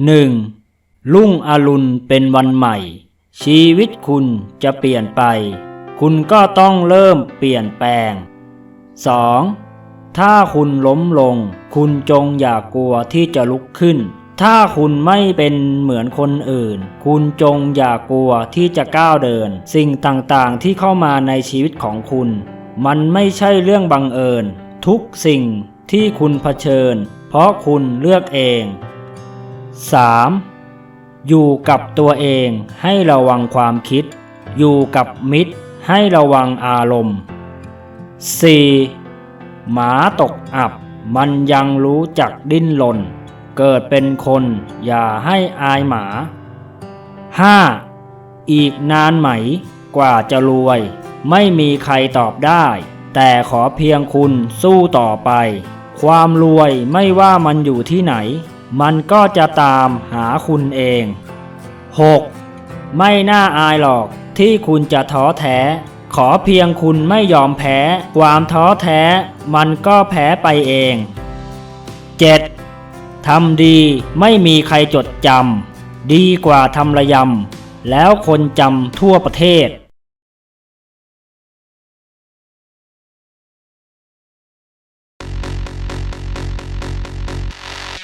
1. รุ่งอรุณเป็นวันใหม่ ชีวิตคุณจะเปลี่ยนไป คุณก็ต้องเริ่มเปลี่ยนแปลง 2. ถ้าคุณล้มลง คุณจงอย่ากลัวที่จะลุกขึ้น ถ้าคุณไม่เป็นเหมือนคนอื่น คุณจงอย่ากลัวที่จะก้าวเดิน สิ่งต่างๆที่เข้ามาในชีวิตของคุณ มันไม่ใช่เรื่องบังเอิญ ทุกสิ่งที่คุณเผชิญ เพราะคุณเลือกเอง 3. อยู่กับตัวเองให้ระวังความคิด อยู่กับมิตรให้ระวังอารมณ์ 4. หมาตกอับมันยังรู้จักดิ้นรนเกิดเป็นคนอย่าให้อายหมา 5. อีกนานไหมกว่าจะรวย ไม่มีใครตอบได้ แต่ขอเพียงคุณสู้ต่อไป ความรวยไม่ว่ามันอยู่ที่ไหน มันก็จะตามหาคุณเอง 6. ไม่น่าอายหรอกที่คุณจะท้อแท้ ขอเพียงคุณไม่ยอมแพ้ ความท้อแท้ มันก็แพ้ไปเอง 7. ทำดีไม่มีใครจดจำดีกว่าทำระยำแล้วคนจำทั่วประเทศ